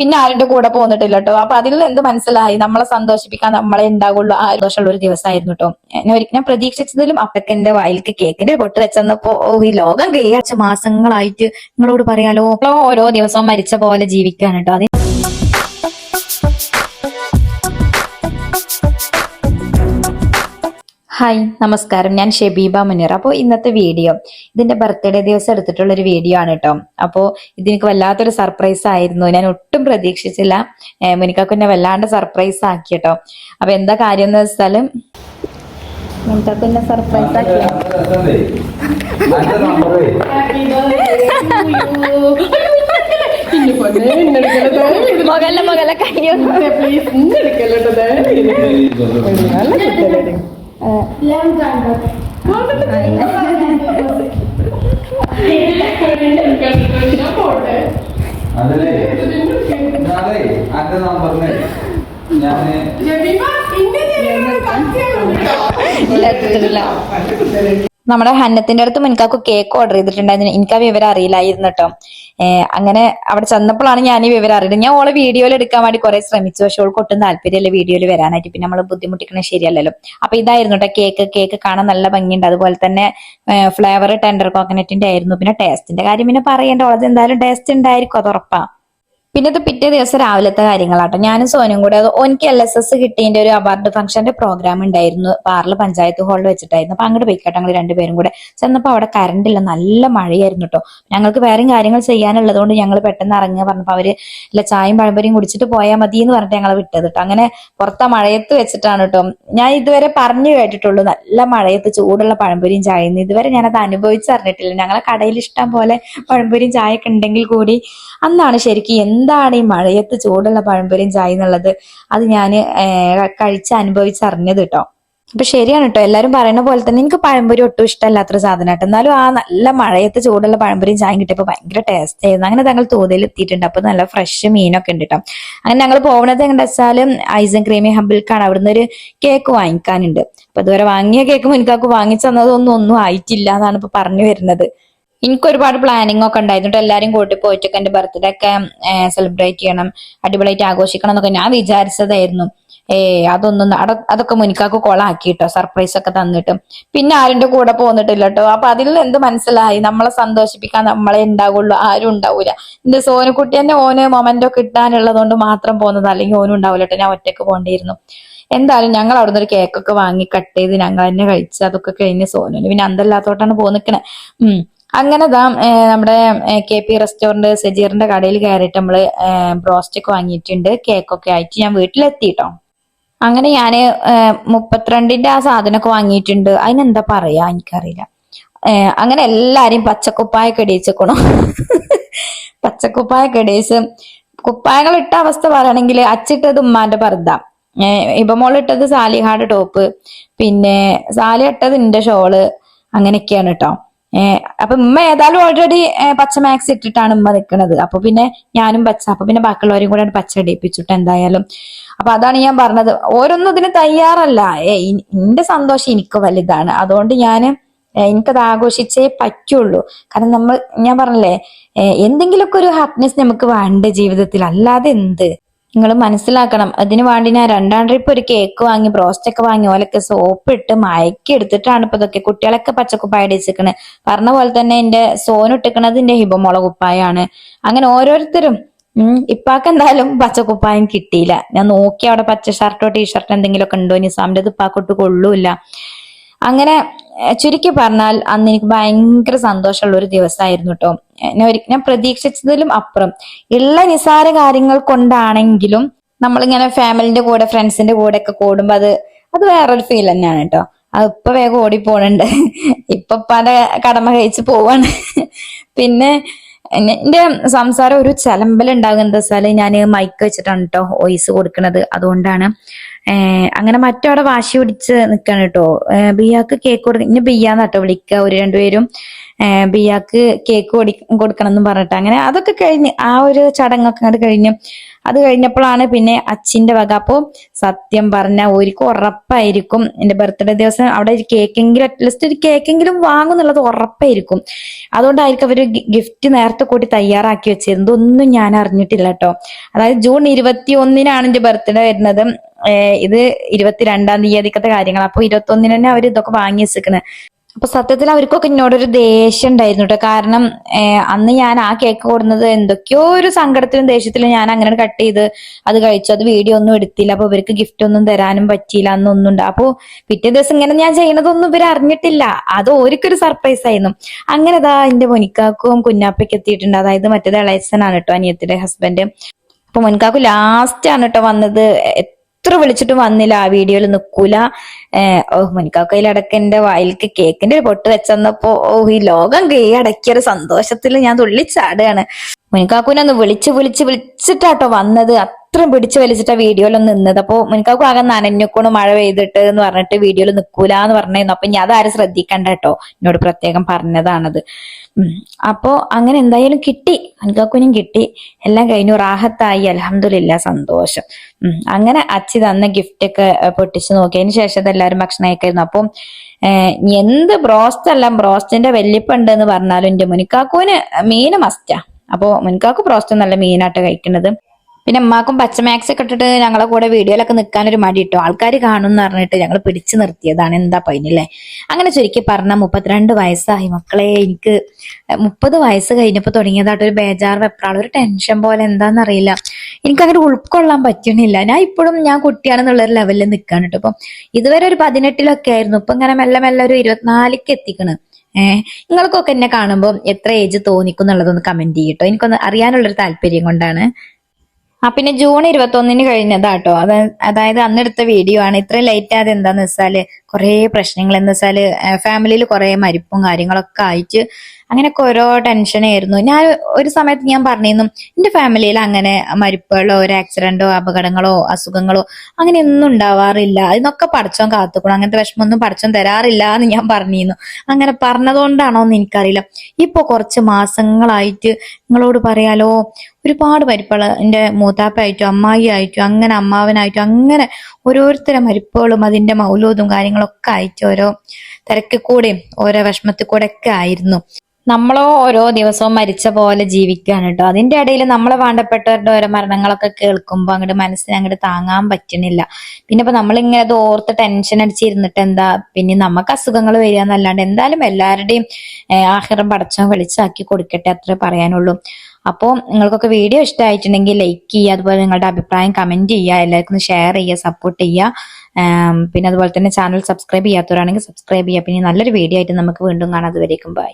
പിന്നെ ആരുടെ കൂടെ പോന്നിട്ടില്ല കേട്ടോ അപ്പൊ അതിൽ എന്ത് മനസ്സിലായി നമ്മളെ സന്തോഷിപ്പിക്കാൻ നമ്മളെ ഉണ്ടാകുള്ളൂ ആ ദോഷമുള്ള ഒരു ദിവസമായിരുന്നു കേട്ടോ ഞാൻ ഒരിക്കലും പ്രതീക്ഷിച്ചതിലും അപ്പൊക്കെ എന്റെ വായിലേക്ക് കേക്കിന്റെ പൊട്ട് വെച്ചെന്നപ്പോ ഈ ലോകം കൈയടിച്ച മാസങ്ങളായിട്ട് നിങ്ങളോട് പറയാലോ? ഓരോ ദിവസവും മരിച്ച പോലെ ജീവിക്കാൻ കേട്ടോ ഹായ് നമസ്കാരം. ഞാൻ ഷെബീബ മുനീർ. അപ്പോൾ ഇന്നത്തെ വീഡിയോ ഇതിന്റെ ബർത്ത്ഡേ ദിവസം എടുത്തിട്ടുള്ള ഒരു വീഡിയോ ആണ് കേട്ടോ അപ്പോൾ ഇതെനിക്ക് വല്ലാത്തൊരു സർപ്രൈസ് ആയിരുന്നു. ഞാൻ ഒട്ടും പ്രതീക്ഷിച്ചില്ല. മുനിക്കാക്കുന്നെ വല്ലാണ്ട് സർപ്രൈസ് ആക്കി കേട്ടോ അപ്പൊ എന്താ കാര്യം എന്ന് വെച്ചാലും മുനിക്കാക്ക് എന്നെ സർപ്രൈസ് ആക്കി. മകല്ല കയ്യോ? അതല്ലേ? നാളെ അന്റെ നമ്പറിന് ഞാൻ ഇല്ല. നമ്മുടെ ഹന്നത്തിന്റെ അടുത്ത് മുൻകാക്ക് കേക്ക് ഓർഡർ ചെയ്തിട്ടുണ്ടായിരുന്നു. എനിക്ക് ആ വിവരം അറിയില്ലായിരുന്നു കേട്ടോ. അങ്ങനെ അവിടെ ചെന്നപ്പോഴാണ് ഞാൻ ഈ വിവരം അറിയുന്നത്. ഞാൻ ഓളെ വീഡിയോയിൽ എടുക്കാൻ വേണ്ടി കുറെ ശ്രമിച്ചു. പക്ഷെ ഓൾക്ക് ഒട്ടും താല്പര്യമില്ല വീഡിയോയിൽ വരാനായിട്ട്. പിന്നെ നമ്മൾ ബുദ്ധിമുട്ടിക്കണത് ശരിയല്ലല്ലോ. അപ്പൊ ഇതായിരുന്നു കേട്ടോ കേക്ക് കേക്ക് കാണാൻ നല്ല ഭംഗിയുണ്ട്. അതുപോലെ തന്നെ ഫ്ലേവർ ടെൻഡർ കോക്കനറ്റിന്റെ ആയിരുന്നു. പിന്നെ ടേസ്റ്റിന്റെ കാര്യം പിന്നെ പറയേണ്ട. ഓളത് എന്തായാലും ടേസ്റ്റ് ഉണ്ടായിരിക്കും അത് ഉറപ്പാ. പിന്നെ ഇത് പിറ്റേ ദിവസം രാവിലത്തെ കാര്യങ്ങളാട്ടോ. ഞാനും സോനും കൂടെ അത് എനിക്ക് എൽ എസ് എസ് കിട്ടിയതിന്റെ ഒരു അവാർഡ് ഫംഗ്ഷന്റെ പ്രോഗ്രാം ഉണ്ടായിരുന്നു. പാർല പഞ്ചായത്ത് ഹാളിൽ വെച്ചിട്ടായിരുന്നു. അപ്പൊ അങ്ങോട്ട് പോയിക്കട്ടെ ഞങ്ങൾ രണ്ടുപേരും കൂടെ. ചെന്നപ്പോ അവിടെ കറണ്ട് ഇല്ല. നല്ല മഴയായിരുന്നു കേട്ടോ ഞങ്ങൾക്ക് വേറെയും കാര്യങ്ങൾ ചെയ്യാനുള്ളത് കൊണ്ട് ഞങ്ങൾ പെട്ടെന്ന് ഇറങ്ങുക പറഞ്ഞപ്പോ അവർ ഇല്ല ചായയും പഴംപൊരിയും കുടിച്ചിട്ട് പോയാൽ മതി എന്ന് പറഞ്ഞിട്ട് ഞങ്ങൾ വിട്ടത് കേട്ടോ അങ്ങനെ പുറത്തെ മഴയത്ത് വെച്ചിട്ടാണ് കേട്ടോ ഞാൻ ഇതുവരെ പറഞ്ഞു കേട്ടിട്ടുള്ളൂ. നല്ല മഴയത്ത് ചൂടുള്ള പഴംപൊരിയും ചായയും. ഇതുവരെ ഞാനത് അനുഭവിച്ചറിഞ്ഞിട്ടില്ല. ഞങ്ങളെ കടയിൽ ഇഷ്ടം പോലെ പഴംപൊരിയും ചായയൊക്കെ ഉണ്ടെങ്കിൽ കൂടി അന്നാണ് ശരിക്കും എന്താണ് ഈ മഴയത്ത് ചൂടുള്ള പഴംപൊരിയും ചായ എന്നുള്ളത്? അത് ഞാൻ കഴിച്ച് അനുഭവിച്ചറിഞ്ഞത് കേട്ടോ അപ്പൊ ശരിയാണ് കേട്ടോ എല്ലാരും പറയുന്ന പോലെ തന്നെ എനിക്ക് പഴംപൊരി ഒട്ടും ഇഷ്ടമല്ലാത്തൊരു ആട്ടോ എന്നാലും ആ നല്ല മഴയത്ത് ചൂടുള്ള പഴംപൊരിയും ചായയും കിട്ടിയപ്പോൾ ഭയങ്കര ടേസ്റ്റ് ആയിരുന്നു. അങ്ങനെ ഞങ്ങൾ തോതിൽ എത്തിയിട്ടുണ്ട്. അപ്പൊ നല്ല ഫ്രഷ് മീനൊക്കെ ഉണ്ട് കേട്ടോ അങ്ങനെ ഞങ്ങൾ പോകുന്നത് എങ്ങനെ വെച്ചാൽ ഐസും ക്രീമി ഹബിൽക്കാണ്. അവിടുന്ന് ഒരു കേക്ക് വാങ്ങിക്കാനുണ്ട്. അപ്പൊ ഇതുവരെ വാങ്ങിയ കേക്ക് മുൻകാക്ക് വാങ്ങിച്ചു തന്നതൊന്നും ഒന്നും ആയിട്ടില്ല എന്നാണ് ഇപ്പൊ പറഞ്ഞു വരുന്നത്. എനിക്ക് ഒരുപാട് പ്ലാനിങ് ഒക്കെ ഉണ്ടായിരുന്നു. എല്ലാരും കൂട്ടി പോയിട്ടൊക്കെ എന്റെ ബർത്ത്ഡേ ഒക്കെ സെലിബ്രേറ്റ് ചെയ്യണം അടിപൊളിയായിട്ട് ആഘോഷിക്കണം എന്നൊക്കെ ഞാൻ വിചാരിച്ചതായിരുന്നു. ഏ അതൊന്നും അതൊക്കെ മുനിക്കാക്ക് കൊളാക്കി കേട്ടോ സർപ്രൈസ് ഒക്കെ തന്നിട്ട്. പിന്നെ ആരുടെ കൂടെ പോന്നിട്ടില്ല കേട്ടോ അപ്പൊ അതിൽ എന്ത് മനസ്സിലായി? നമ്മളെ സന്തോഷിപ്പിക്കാൻ നമ്മളെ ഉണ്ടാവുള്ളൂ ആരും ഉണ്ടാവൂല. എന്റെ സോനക്കുട്ടി തന്നെ ഓന് മൊമെന്റോ കിട്ടാനുള്ളത് കൊണ്ട് മാത്രം പോകുന്നത് അല്ലെങ്കിൽ ഓനും ഉണ്ടാവില്ല ഞാൻ ഒറ്റയ്ക്ക് പോകേണ്ടിയിരുന്നു എന്തായാലും ഞങ്ങൾ അവിടുന്ന് ഒരു കേക്കൊക്കെ വാങ്ങി കട്ട് ചെയ്ത് ഞങ്ങൾ തന്നെ കഴിച്ച് അതൊക്കെ കഴിഞ്ഞ് സോനുവിന് പിന്നെ അന്തല്ലാത്തോട്ടാണ് പോന്നിക്കണേ. നിക്കണേ ഉം. അങ്ങനെ ദാ നമ്മുടെ കെ പി റെസ്റ്റോറന്റ് സജീറിന്റെ കടയിൽ കയറിയിട്ട് നമ്മൾ ബ്രോസ്റ്റ് ഒക്കെ വാങ്ങിയിട്ടുണ്ട് കേക്കൊക്കെ ആയിട്ട് ഞാൻ വീട്ടിലെത്തിട്ടോ. അങ്ങനെ ഏർ മുപ്പത്തിരണ്ടിന്റെ ആ സാധനമൊക്കെ വാങ്ങിയിട്ടുണ്ട്. അതിനെന്താ പറയാ എനിക്കറിയില്ല. അങ്ങനെ എല്ലാരും പച്ചക്കുപ്പായൊക്കെ ഇടയിച്ചേക്കണു. പച്ചക്കുപ്പായൊക്കെ ഇടയിച്ച് കുപ്പായങ്ങൾ ഇട്ട അവസ്ഥ പറയുകയാണെങ്കിൽ അച്ചിട്ടത് ഉമ്മാന്റെ പർദ്ദ. ഇബമോൾ ഇട്ടത് സാലിഹാട് ടോപ്പ് പിന്നെ സാലി ഇട്ടത് എന്റെ ഷോൾ അങ്ങനെയൊക്കെയാണ് കേട്ടോ. അപ്പൊ ഉമ്മ ഏതായാലും ഓൾറെഡി പച്ച മാക്സ് ഇട്ടിട്ടാണ് ഉമ്മ നിൽക്കുന്നത് അപ്പൊ പിന്നെ ഞാനും പച്ച അപ്പൊ പിന്നെ ബാക്കിയുള്ളവരും കൂടെ പച്ച ഇടിപ്പിച്ചിട്ട് എന്തായാലും. അപ്പൊ അതാണ് ഞാൻ പറഞ്ഞത്. ഓരോന്നും ഇതിന് തയ്യാറല്ല. ഏ എന്റെ സന്തോഷം എനിക്ക് വലുതാണ്. അതുകൊണ്ട് ഞാൻ എനിക്കത് ആഘോഷിച്ചേ പറ്റുള്ളൂ. കാരണം നമ്മൾ ഞാൻ പറഞ്ഞില്ലേ എന്തെങ്കിലുമൊക്കെ ഒരു ഹാപ്പിനെസ് നമുക്ക് വേണ്ട ജീവിതത്തിൽ. അല്ലാതെ എന്ത്? നിങ്ങൾ മനസ്സിലാക്കണം. അതിന് വേണ്ടി ഞാൻ രണ്ടാം ട്രിപ്പ് ഒരു കേക്ക് വാങ്ങി ബ്രോസ്റ്റൊക്കെ വാങ്ങി ഓലൊക്കെ സോപ്പ് ഇട്ട് മയക്കി എടുത്തിട്ടാണ് ഇപ്പൊ ഇതൊക്കെ കുട്ടികളൊക്കെ പച്ചക്കുപ്പായ അടിച്ചിക്കണ് പറഞ്ഞ പോലെ തന്നെ എന്റെ സോന് ഇട്ടിക്കണത് എന്റെ ഹിബമുള കുപ്പായാണ്. അങ്ങനെ ഓരോരുത്തരും ഉം ഇപ്പാക്ക് എന്തായാലും പച്ചക്കുപ്പായം കിട്ടിയില്ല. ഞാൻ നോക്കി അവിടെ പച്ച ഷർട്ടോ ടീഷർട്ടോ എന്തെങ്കിലുമൊക്കെ ഉണ്ടോ? നിസാമിന്റെ ഇപ്പാക്കൊട്ട് കൊള്ളൂല്ല. അങ്ങനെ ചുരുക്കി പറഞ്ഞാൽ അന്ന് എനിക്ക് ഭയങ്കര സന്തോഷമുള്ള ഒരു ദിവസമായിരുന്നു കേട്ടോ ഞാൻ ഒരിക്കലും ഞാൻ പ്രതീക്ഷിച്ചതിലും അപ്പുറം. ഉള്ള നിസാര കാര്യങ്ങൾ കൊണ്ടാണെങ്കിലും നമ്മളിങ്ങനെ ഫാമിലിന്റെ കൂടെ ഫ്രണ്ട്സിന്റെ കൂടെ ഒക്കെ കൂടുമ്പോ അത് അത് വേറൊരു ഫീൽ തന്നെയാണ് കേട്ടോ അത് ഇപ്പൊ വേഗം ഓടി പോണുണ്ട് ഇപ്പൊ പല കടമ കഴിച്ച് പോവാണ്. പിന്നെ എന്റെ സംസാരം ഒരു ചലമ്പൽ ഉണ്ടാകും എന്താ വെച്ചാൽ ഞാൻ മൈക്ക് വെച്ചിട്ടാണ് കേട്ടോ വോയിസ് കൊടുക്കുന്നത് അതുകൊണ്ടാണ് അങ്ങനെ മറ്റവിടെ വാശി പിടിച്ച് നിൽക്കാണ് കേട്ടോ ബിയാക്ക് കേക്ക് കൊടുക്ക ഇനി ബിയാന്ന് കേട്ടോ വിളിക്കുക ഒരു രണ്ടുപേരും ബിയാക്ക് കേക്ക് കൊടു കൊടുക്കണം എന്ന് പറഞ്ഞിട്ട്. അങ്ങനെ അതൊക്കെ കഴിഞ്ഞ് ആ ഒരു ചടങ്ങൊക്കെ അങ്ങോട്ട് കഴിഞ്ഞു. അത് കഴിഞ്ഞപ്പോഴാണ് പിന്നെ അച്ഛന്റെ വക. അപ്പോൾ സത്യം പറഞ്ഞ ഒരിക്കും ഉറപ്പായിരിക്കും. എന്റെ ബർത്ത്ഡേ ദിവസം അവിടെ ഒരു കേക്കെങ്കിലും അറ്റ്ലീസ്റ്റ് ഒരു കേക്കെങ്കിലും വാങ്ങും എന്നുള്ളത് ഉറപ്പായിരിക്കും. അതുകൊണ്ടായിരിക്കും അവർ ഗിഫ്റ്റ് നേരത്തെ കൂട്ടി തയ്യാറാക്കി വെച്ചിരുന്നത് ഒന്നും ഞാൻ അറിഞ്ഞിട്ടില്ല കേട്ടോ അതായത് ജൂൺ ഇരുപത്തി ഒന്നിനാണ് എന്റെ ബർത്ത്ഡേ വരുന്നത്. ഇത് ഇരുപത്തിരണ്ടാം തീയതിക്കത്തെ കാര്യങ്ങൾ അപ്പൊ ഇരുപത്തി ഒന്നിന് തന്നെ അവർ ഇതൊക്കെ വാങ്ങി വെച്ചിരിക്കുന്നത് അപ്പൊ സത്യത്തിൽ അവർക്കൊക്കെ എന്നോടൊരു ദേഷ്യം ഉണ്ടായിരുന്നു കേട്ടോ കാരണം അന്ന് ഞാൻ ആ കേക്ക് കൊടുന്നത് എന്തൊക്കെയോ ഒരു സങ്കടത്തിലും ദേഷ്യത്തിലും ഞാൻ അങ്ങനെ കട്ട് ചെയ്ത് അത് കഴിച്ചു. അത് വീഡിയോ ഒന്നും എടുത്തില്ല. അപ്പൊ ഇവർക്ക് ഗിഫ്റ്റ് ഒന്നും തരാനും പറ്റിയില്ല. അന്നൊന്നും ഉണ്ട് അപ്പൊ പിറ്റേ ദിവസം ഇങ്ങനെ ഞാൻ ചെയ്യണതൊന്നും ഇവർ അറിഞ്ഞിട്ടില്ല. അത് ഓരിക്കൊരു സർപ്രൈസ് ആയിരുന്നു. അങ്ങനെ ഇതാ എന്റെ മുനിക്കാക്കും കുഞ്ഞാപ്പയ്ക്ക് എത്തിയിട്ടുണ്ട്. അതായത് മറ്റേത് ഇളയച്ചനാണ് കേട്ടോ അനിയത്തിന്റെ ഹസ്ബൻഡ് അപ്പൊ മുൻകാക്കു ലാസ്റ്റ് ആണ് കേട്ടോ വന്നത്. എത്ര വിളിച്ചിട്ടും വന്നില്ല ആ വീഡിയോയിൽ നിൽക്കൂല. ഓഹ് ഓ എന്റെ വായിലേക്ക് കേക്കിന്റെ ഒരു പൊട്ട് വെച്ചെന്നപ്പോ ഓ ഈ ലോകം കീഴടക്കിയ ഒരു സന്തോഷത്തിൽ ഞാൻ തുള്ളിച്ചാടുകയാണ് മുനിക്കാക്കുനെ വിളിച്ച് വിളിച്ച് വിളിച്ചിട്ടാട്ടോ വന്നത്. അത്രയും പിടിച്ച് വലിച്ചിട്ട വീഡിയോയിലൊന്ന് നിന്നത്. അപ്പൊ മുനിക്കാക്കു ആകെ നനഞ്ഞുക്കോണ് മഴ പെയ്തിട്ട് എന്ന് പറഞ്ഞിട്ട് വീഡിയോയിൽ നിക്കൂല എന്ന് പറഞ്ഞിരുന്നു. അപ്പൊ ഞാൻ അതാരും ശ്രദ്ധിക്കണ്ട കേട്ടോ എന്നോട് പ്രത്യേകം പറഞ്ഞതാണത്. അപ്പോ അങ്ങനെ എന്തായാലും കിട്ടി. മുനിക്കാക്കുനും കിട്ടി. എല്ലാം കഴിഞ്ഞു. റാഹത്തായി. അലഹമില്ല സന്തോഷം. അങ്ങനെ അച്ചി തന്ന ഗിഫ്റ്റ് ഒക്കെ പൊട്ടിച്ചു നോക്കിയതിന് ശേഷം എല്ലാവരും ഭക്ഷണം കഴിക്കായിരുന്നു. അപ്പം എന്ത് ബ്രോസ്റ്റ് അല്ല ബ്രോസ്റ്റിന്റെ വെല്ലിപ്പുണ്ട് എന്ന് പറഞ്ഞാലും എന്റെ മുനിക്കാക്കൂന് മീന് മസ്റ്റാ അപ്പോ മുൻകാക്ക് പ്രോസ്റ്റ് നല്ല മീനായിട്ട് കഴിക്കുന്നത്. പിന്നെ ഉമ്മാക്കും പച്ചമാക്സ് ഒക്കെ ഇട്ടിട്ട് ഞങ്ങളെ കൂടെ വീഡിയോയിലൊക്കെ നിൽക്കാനൊരു മടി ഇട്ടോ ആൾക്കാർ കാണും എന്ന് പറഞ്ഞിട്ട് ഞങ്ങൾ പിടിച്ചു നിർത്തിയതാണ്. എന്താ പൈനല്ലേ അങ്ങനെ ചുരുക്കി പറഞ്ഞ മുപ്പത്തിരണ്ട് വയസ്സായി. മക്കളെ എനിക്ക് മുപ്പത് വയസ്സ് കഴിഞ്ഞപ്പോൾ തുടങ്ങിയതായിട്ട് ഒരു ബേജാർ വെപ്രാൾ ഒരു ടെൻഷൻ പോലെ എന്താണെന്നറിയില്ല എനിക്ക് അങ്ങനെ ഉൾക്കൊള്ളാൻ പറ്റണില്ല. ഞാൻ ഇപ്പോഴും ഞാൻ കുട്ടിയാണെന്നുള്ളൊരു ലെവലിൽ നിൽക്കാണ് കേട്ടോ ഇപ്പം ഇതുവരെ ഒരു പതിനെട്ടിലൊക്കെ ആയിരുന്നു. ഇപ്പം ഇങ്ങനെ മെല്ലെ മെല്ലെ ഒരു ഇരുപത്തിനാലിക്ക് എത്തിക്കണ്. ഏഹ് നിങ്ങൾക്കൊക്കെ എന്നെ കാണുമ്പോൾ എത്ര ഏജ് തോന്നിക്കും എന്നുള്ളതൊന്ന് കമന്റ് ചെയ്യട്ടോ. എനിക്കൊന്ന് അറിയാനുള്ളൊരു താല്പര്യം കൊണ്ടാണ്. ആ പിന്നെ ജൂൺ ഇരുപത്തി ഒന്നിന് കഴിഞ്ഞതാട്ടോ. അത് അതായത് അന്നെടുത്ത വീഡിയോ ആണ്. ഇത്രയും ലേറ്റ് ആയത് എന്താന്ന് വെച്ചാൽ കുറെ പ്രശ്നങ്ങൾ. എന്ന് വെച്ചാൽ ഫാമിലിയിൽ കുറെ മരിപ്പും കാര്യങ്ങളൊക്കെ ആയിട്ട് അങ്ങനെയൊക്കെ ഓരോ ടെൻഷനായിരുന്നു ഞാൻ ഒരു സമയത്ത് ഞാൻ പറഞ്ഞിരുന്നു എന്റെ ഫാമിലിയിൽ അങ്ങനെ മരിപ്പുകളോ ഒരു ആക്സിഡന്റോ അപകടങ്ങളോ അസുഖങ്ങളോ അങ്ങനെയൊന്നും ഉണ്ടാവാറില്ല. അതിനൊക്കെ പഠിച്ചോൻ കാത്തുക്കണം. അങ്ങനത്തെ വിഷമമൊന്നും പഠിച്ചോ തരാറില്ല എന്ന് ഞാൻ പറഞ്ഞിരുന്നു. അങ്ങനെ പറഞ്ഞതുകൊണ്ടാണോ എന്ന് എനിക്കറിയില്ല. ഇപ്പൊ കുറച്ച് മാസങ്ങളായിട്ട് നിങ്ങളോട് പറയാലോ ഒരുപാട് മരിപ്പുകൾ എന്റെ മൂത്താപ്പായിട്ടും അമ്മായി ആയിട്ടും അങ്ങനെ അമ്മാവനായിട്ടും അങ്ങനെ ഓരോരുത്തരെ മരിപ്പുകളും അതിന്റെ മൗലൂദും കാര്യങ്ങളൊക്കെ ആയിട്ട് ഓരോ തിരക്കിൽ കൂടെയും ഓരോ വിഷമത്തിൽ കൂടെ ഒക്കെ ആയിരുന്നു. നമ്മളോ ഓരോ ദിവസവും മരിച്ച പോലെ ജീവിക്കുകയാണ് കേട്ടോ. അതിന്റെ ഇടയിൽ നമ്മളെ വേണ്ടപ്പെട്ടവരുടെ ഓരോ മരണങ്ങളൊക്കെ കേൾക്കുമ്പോൾ അങ്ങോട്ട് മനസ്സിന് അങ്ങോട്ട് താങ്ങാൻ പറ്റുന്നില്ല. പിന്നെ ഇപ്പൊ നമ്മളിങ്ങനെ അത് ഓർത്ത് ടെൻഷൻ അടിച്ചിരുന്നിട്ട് എന്താ പിന്നെ നമുക്ക് അസുഖങ്ങൾ വരിക എന്നല്ലാണ്ട് എന്തായാലും എല്ലാവരുടെയും ആഹാരം പടച്ചോ വെളിച്ചാക്കി കൊടുക്കട്ടെ അത്രേ പറയാനുള്ളൂ. അപ്പോൾ നിങ്ങൾക്കൊക്കെ വീഡിയോ ഇഷ്ടമായിട്ടുണ്ടെങ്കിൽ ലൈക്ക് ചെയ്യുക അതുപോലെ നിങ്ങളുടെ അഭിപ്രായം കമന്റ് ചെയ്യുക എല്ലാവർക്കും ഷെയർ ചെയ്യുക സപ്പോർട്ട് ചെയ്യുക. പിന്നെ അതുപോലെ തന്നെ ചാനൽ സബ്സ്ക്രൈബ് ചെയ്യാത്തവരാണെങ്കിൽ സബ്സ്ക്രൈബ് ചെയ്യുക. പിന്നെ നല്ലൊരു വീഡിയോ ആയിട്ട് നമുക്ക് വീണ്ടും കാണാം. അതുവരേക്കും ബൈ